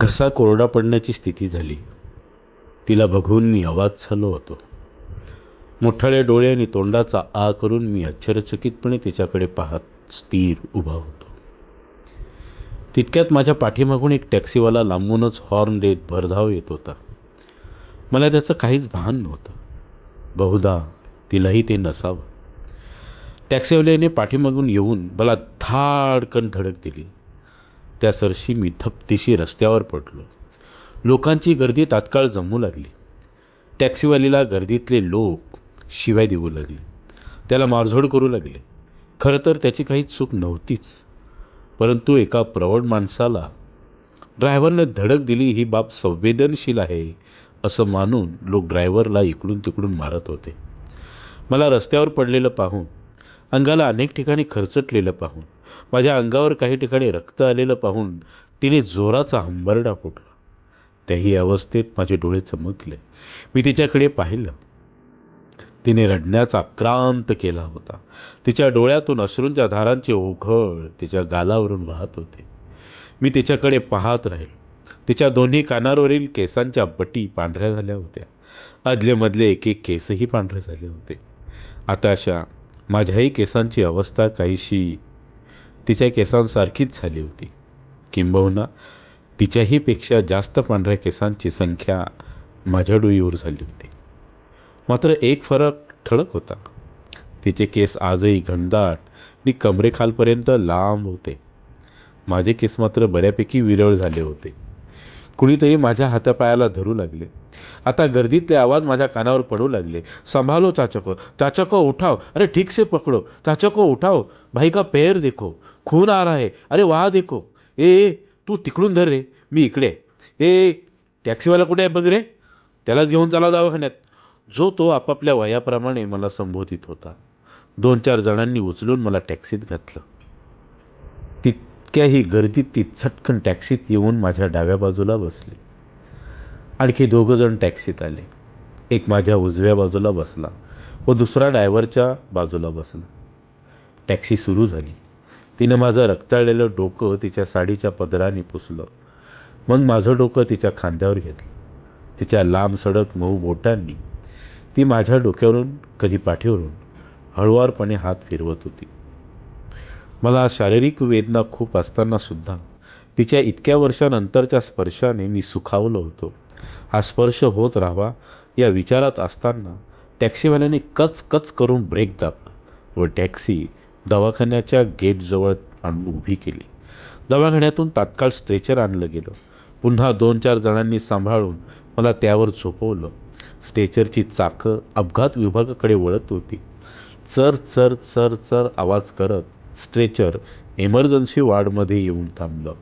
घसा कोरडा पडण्याची स्थिती झाली. तिला बघून मी आवाज झालो होतो. मोठाले डोळे आणि तोंडाचा आ करून मी आश्चर्यचकितपणे तिच्याकडे पाहत स्थिर उभा होतो. तितक्यात माझ्या पाठीमागून एक टॅक्सीवाला लांबूनच हॉर्न देत भरधाव येत होता. मला त्याचं काहीच भान नव्हतं. बहुधा तिलाही ते नसावं. टॅक्सीवाल्याने पाठीमागून येऊन मला धाडकन धडक दिली. त्या सरशी मी थपतीशी रस्त्यावर पडलो. लोकांची गर्दी तात्काळ जमू लागली. टॅक्सीवालीला गर्दीतले लोक शिवाय देऊ लागले. त्याला मारझोड करू लागले. खरं तर त्याची काही चूक नव्हतीच. परंतु एका प्रौढ माणसाला ड्रायव्हरने धडक दिली ही बाब संवेदनशील आहे असं मानून लोक ड्रायव्हरला इकडून तिकडून मारत होते. मला रस्त्यावर पडलेलं पाहून अंगाला अनेक ठिकाणी खरचटलेलं पाहून माझ्या अंगावर काही ठिकाणी रक्त आलेलं पाहून तिने जोराचा हंबरडा फुटला. त्याही अवस्थेत माझे डोळे चमकले. मी तिच्याकडे पाहिलं. तिने रडण्याचा क्रांत केला होता. तिच्या डोळ्यातून अश्रूंच्या धारांचे ओघळ तिच्या गालावरून वाहत होते. मी तिच्याकडे पाहत राहील. तिच्या दोन्ही कानावरील केसांच्या बटी पांढऱ्या झाल्या होत्या. अदलेमधले एक एक केसही पांढरे झाले होते. आता अशा माझ्याही केसांची अवस्था काहीशी तिच्या केसांसारखीच झाली होती. किंबहुना तिच्याही पेक्षा जास्त पांढऱ्या केसांची संख्या माझ्या डोईवर झाली होती. मात्र एक फरक ठळक होता. तिचे केस आजही घनदाट आणि कमरेखालपर्यंत लांब होते. माझे केस मात्र बऱ्यापैकी विरळ झाले होते. कुणीतरी माझ्या हातापायाला धरू लागले. आता गर्दीतले आवाज माझ्या कानावर पडू लागले. संभालो चाचको. चाचको उठाव. अरे ठीक से पकडो. चाचको उठाव. भाई का पैर देखो. खून आ रहा है. अरे वाह देखो. ए तू तिकडून धर रे. मी इकडे. ए टॅक्सीवाला कुठे आहे बघ रे? त्यालाच घेऊन चला दवाखान्यात. जो तो आपापल्या वयाप्रमाणे मला संबोधित होता. दोन चार जणांनी उचलून मला टॅक्सीत घातलं. इतक्याही गर्दीत ती झटकन टॅक्सीत येऊन माझ्या डाव्या बाजूला बसली. आणखी दोघं जण टॅक्सीत आले. एक माझ्या उजव्या बाजूला बसला. व दुसरा डायव्हरच्या बाजूला बसला. टॅक्सी सुरू झाली. तिनं माझं रक्ताळलेलं डोकं तिच्या साडीच्या पदराने पुसलं. मग माझं डोकं तिच्या खांद्यावर घेतलं. तिच्या लांब सडक मऊ बोटांनी ती माझ्या डोक्यावरून कधी पाठीवरून हळुवारपणे हात फिरवत होती. मला शारीरिक वेदना खूप असतानासुद्धा तिच्या इतक्या वर्षानंतरच्या स्पर्शाने मी सुखावलो होतो. हा स्पर्श होत राहावा या विचारात असताना टॅक्सीवाल्याने कच कच करून ब्रेक दाबला व टॅक्सी दवाखान्याच्या गेटजवळ आणून उभी केली. दवाखान्यातून तात्काळ स्ट्रेचर आणलं गेलं. पुन्हा दोन चार जणांनी सांभाळून मला त्यावर झोपवलं. स्ट्रेचरची चाकं अपघात विभागाकडे वळत होती. चर चर चर चर आवाज करत स्ट्रेचर इमर्जन्सी वॉर्डमध्ये येऊन थांबलं.